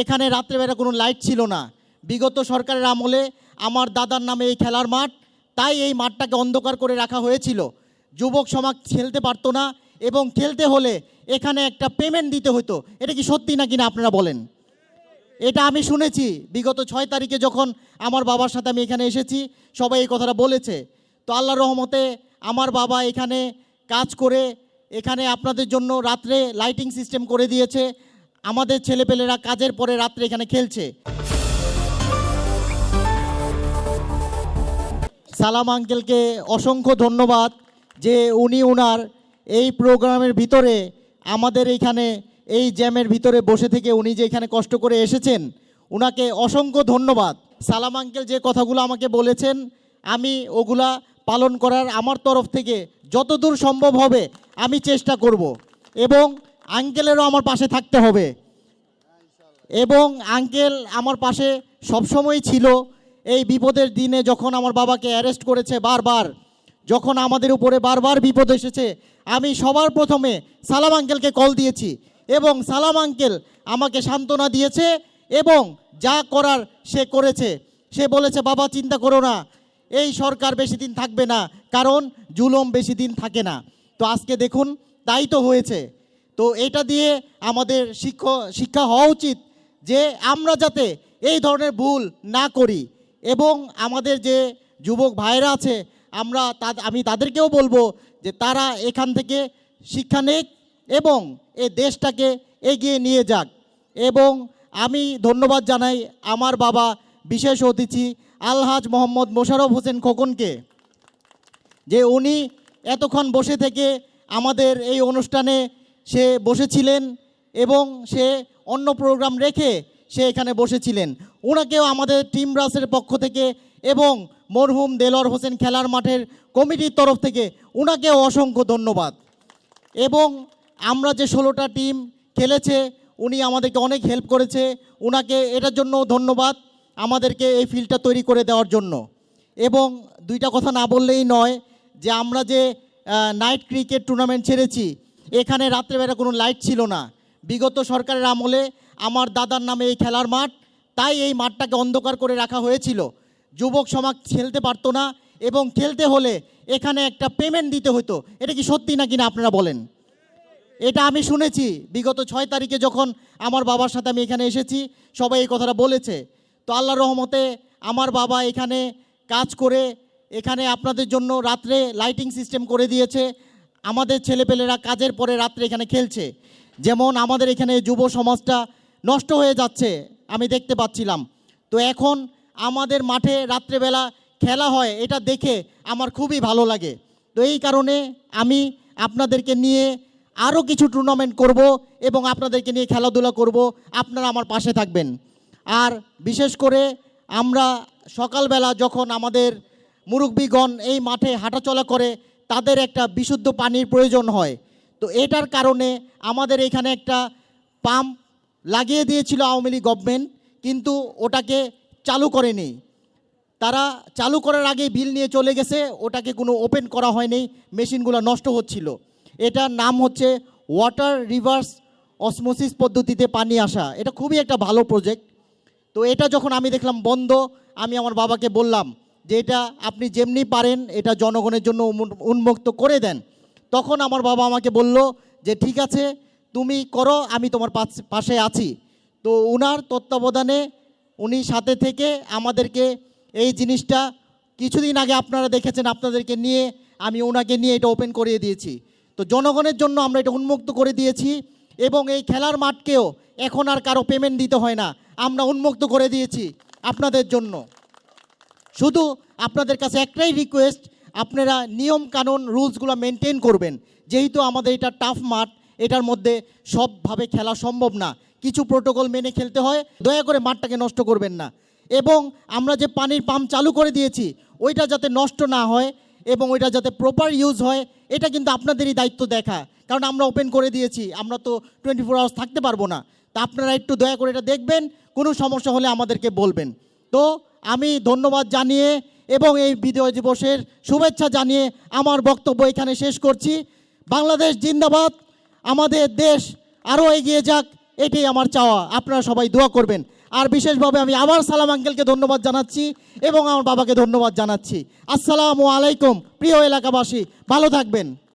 এখানে রাত্রেবেলা কোনো লাইট ছিল না। বিগত সরকারের আমলে আমার দাদার নামে এই খেলার মাঠ, তাই এই মাঠটাকে অন্ধকার করে রাখা হয়েছিল। যুবক সমাজ খেলতে পারতো না এবং খেলতে হলে এখানে একটা পেমেন্ট দিতে হতো এটা কি সত্যি নাকি না আপনারা বলেন? এটা আমি শুনেছি। বিগত ছয় তারিখে যখন আমার বাবার সাথে আমি এখানে এসেছি, সবাই এই কথাটা বলেছে। তো আল্লাহর রহমতে আমার বাবা এখানে কাজ করে, এখানে আপনাদের জন্য রাত্রে লাইটিং সিস্টেম করে দিয়েছে। আমাদের ছেলেপেলেরা কাজের পরে রাত্রে এখানে খেলছে। সালাম আঙ্কেলকে অসংখ্য ধন্যবাদ যে উনি ওনার এই প্রোগ্রামের ভিতরে আমাদের এইখানে এই জ্যামের ভিতরে বসে থেকে উনি যে এখানে কষ্ট করে এসেছেন ওনাকে অসংখ্য ধন্যবাদ। সালাম আঙ্কেল যে কথাগুলো আমাকে বলেছেন, আমি ওগুলা পালন করার আমার তরফ থেকে যতদূর সম্ভব হবে আমি চেষ্টা করব। এবং আঙ্কেলেরও আমার পাশে থাকতে হবে। এবং আঙ্কেল আমার পাশে সবসময় ছিল। এই বিপদের দিনে যখন আমার বাবাকে অ্যারেস্ট করেছে বারবার, যখন আমাদের উপরে বারবার বিপদ এসেছে, আমি সবার প্রথমে সালাম আঙ্কেলকে কল দিয়েছি এবং সালাম আঙ্কেল আমাকে সান্ত্বনা দিয়েছে এবং যা করার সে করেছে। সে বলেছে, বাবা, চিন্তা করো না, এই সরকার বেশি দিন থাকবে না, কারণ জুলম বেশি দিন থাকে না। তো আজকে দেখুন, তাই তো হয়েছে। তো এটা দিয়ে আমাদের শিক্ষ, শিক্ষা হওয়া উচিত যে আমরা যাতে এই ধরনের ভুল না করি। এবং আমাদের যে যুবক ভাইরা আছে, আমরা তা আমি তাদেরকেও বলব যে তারা এখান থেকে শিক্ষা নেক এবং এ দেশটাকে এগিয়ে নিয়ে যাক। এবং আমি ধন্যবাদ জানাই আমার বাবা বিশেষ অতিথি আলহাজ মোহাম্মদ মোশাররফ হোসেন খোকনকে, যে উনি এতক্ষণ বসে থেকে আমাদের এই অনুষ্ঠানে সে বসেছিলেন এবং সে অন্য প্রোগ্রাম রেখে সে এখানে বসেছিলেন। ওনাকেও আমাদের টিম রাসের পক্ষ থেকে এবং মরহুম দেলর হোসেন খেলার মাঠের কমিটির তরফ থেকে ওনাকেও অসংখ্য ধন্যবাদ। এবং আমরা যে ষোলোটা টিম খেলেছে, উনি আমাদেরকে অনেক হেল্প করেছে। ওনাকে এটার জন্য ধন্যবাদ আমাদেরকে এই ফিল্ডটা তৈরি করে দেওয়ার জন্য। এবং দুইটা কথা না বললেই নয় যে আমরা যে নাইট ক্রিকেট টুর্নামেন্ট ছেড়েছি এখানে রাত্রেবেলা কোনো লাইট ছিল না। বিগত সরকারের আমলে আমার দাদার নামে এই খেলার মাঠ, তাই এই মাঠটাকে অন্ধকার করে রাখা হয়েছিল। যুবক সমাজ খেলতে পারতো না এবং খেলতে হলে এখানে একটা পেমেন্ট দিতে হতো এটা কি সত্যি নাকি না আপনারা বলেন? এটা আমি শুনেছি। বিগত ছয় তারিখে যখন আমার বাবার সাথে আমি এখানে এসেছি, সবাই এই কথাটা বলেছে। তো আল্লাহর রহমতে আমার বাবা এখানে কাজ করে, এখানে আপনাদের জন্য রাত্রে লাইটিং সিস্টেম করে দিয়েছে। আমাদের ছেলেপেলেরা কাজের পরে রাত্রে এখানে খেলছে। যেমন আমাদের এখানে যুব সমাজটা নষ্ট হয়ে যাচ্ছে, আমি দেখতে পাচ্ছিলাম। তো এখন আমাদের মাঠে রাত্রেবেলা খেলা হয়, এটা দেখে আমার খুবই ভালো লাগে। তো এই কারণে আমি আপনাদেরকে নিয়ে আরও কিছু টুর্নামেন্ট করব এবং আপনাদেরকে নিয়ে খেলাধুলা করব। আপনারা আমার পাশে থাকবেন। আর বিশেষ করে আমরা সকালবেলা যখন আমাদের মুরব্বীগণ এই মাঠে হাঁটাচলা করে তাদের একটা বিশুদ্ধ পানির প্রয়োজন হয়। তো এটার কারণে আমাদের এখানে একটা পাম্প লাগিয়ে দিয়েছিল আওয়ামী লীগ গভর্নমেন্ট কিন্তু ওটাকে চালু করেনি। তারা চালু করার আগে বিল নিয়ে চলে গেছে, ওটাকে কোনো ওপেন করা হয়নি, মেশিনগুলো নষ্ট হচ্ছিল। এটার নাম হচ্ছে ওয়াটার রিভার্স অসমোসিস পদ্ধতিতে পানি আসা। এটা খুবই একটা ভালো প্রজেক্ট তো এটা যখন আমি দেখলাম বন্ধ, আমি আমার বাবাকে বললাম যে এটা আপনি যেমনি পারেন, এটা জনগণের জন্য উন্মুক্ত করে দেন। তখন আমার বাবা আমাকে বলল যে, ঠিক আছে, তুমি করো, আমি তোমার পাশ- পাশে আছি। তো উনার তত্ত্বাবধানে উনি সাথে থেকে আমাদেরকে এই জিনিসটা কিছুদিন আগে আপনারা দেখেছেন, আপনাদেরকে নিয়ে আমি ওনাকে নিয়ে এটা ওপেন করিয়ে দিয়েছি। তো জনগণের জন্য আমরা এটা উন্মুক্ত করে দিয়েছি এবং এই খেলার মাঠকেও এখন আর কারও পেমেন্ট দিতে হয় না। আমরা উন্মুক্ত করে দিয়েছি আপনাদের জন্য। শুধু আপনাদের কাছে একটাই রিকোয়েস্ট আপনারা নিয়ম কানুন, রুলসগুলো মেনটেন করবেন। যেহেতু আমাদের এটা টাফ মাঠ, এটার মধ্যে সবভাবে খেলা সম্ভব না। কিছু প্রোটোকল মেনে খেলতে হয়, দয়া করে মাঠটাকে নষ্ট করবেন না। এবং আমরা যে পানির পাম্প চালু করে দিয়েছি, ওইটা যাতে নষ্ট না হয় এবং ওইটা যাতে প্রপার ইউজ হয়, এটা কিন্তু আপনাদেরই দায়িত্ব দেখা। কারণ আমরা ওপেন করে দিয়েছি, আমরা তো টোয়েন্টি ফোর আওয়ার্স থাকতে পারব না। তা আপনারা একটু দয়া করে এটা দেখবেন, কোনো সমস্যা হলে আমাদেরকে বলবেন। তো আমি ধন্যবাদ জানিয়ে এবং এই বিজয় দিবসের শুভেচ্ছা জানিয়ে আমার বক্তব্য এখানে শেষ করছি। বাংলাদেশ জিন্দাবাদ। আমাদের দেশ আরও এগিয়ে যাক, এটাই আমার চাওয়া। আপনারা সবাই দোয়া করবেন। আর বিশেষভাবে আমি আবার সালাম আঙ্কেলকে ধন্যবাদ জানাচ্ছি এবং আমার বাবাকে ধন্যবাদ জানাচ্ছি। আসসালামু আলাইকুম, প্রিয় এলাকাবাসী, ভালো থাকবেন।